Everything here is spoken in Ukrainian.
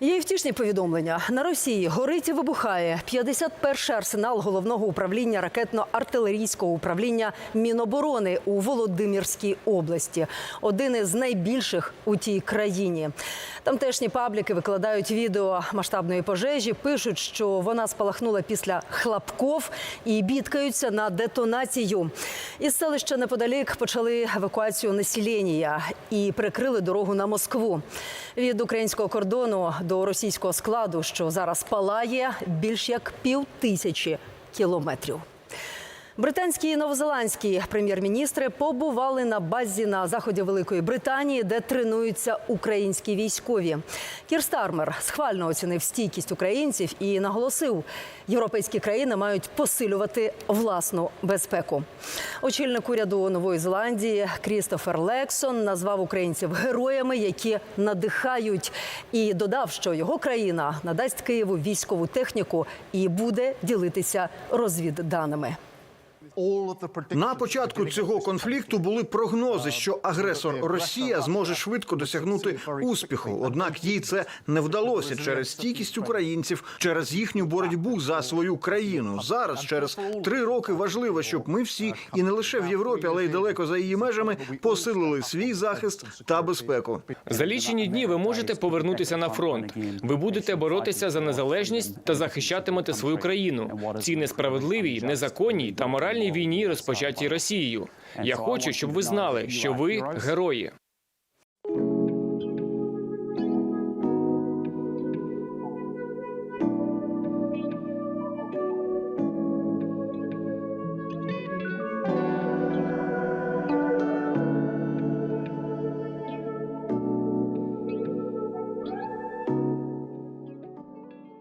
Є й втішні повідомлення. На Росії горить і вибухає 51-й арсенал головного управління ракетно-артилерійського управління Міноборони у Володимирській області. Один із найбільших у тій країні. Тамтешні пабліки викладають відео масштабної пожежі, пишуть, що вона спалахнула після хлопков і бідкаються на детонацію. Із селища неподалік почали евакуацію населення і прикрили дорогу на Москву. Від українського кордону до російського складу, що зараз палає, більш як пів тисячі кілометрів. Британські і новозеландські прем'єр-міністри побували на базі на заході Великої Британії, де тренуються українські військові. Кір Стармер схвально оцінив стійкість українців і наголосив, європейські країни мають посилювати власну безпеку. Очільник уряду Нової Зеландії Крістофер Лексон назвав українців героями, які надихають, і додав, що його країна надасть Києву військову техніку і буде ділитися розвідданими. На початку цього конфлікту були прогнози, що агресор Росія зможе швидко досягнути успіху. Однак їй це не вдалося через стійкість українців, через їхню боротьбу за свою країну. Зараз, через три роки, важливо, щоб ми всі і не лише в Європі, але й далеко за її межами посилили свій захист та безпеку. За лічені дні ви можете повернутися на фронт. Ви будете боротися за незалежність та захищатимете свою країну в цій несправедливій, незаконній та моральній війні, розпочатій Росією. Я хочу, щоб ви знали, що ви герої.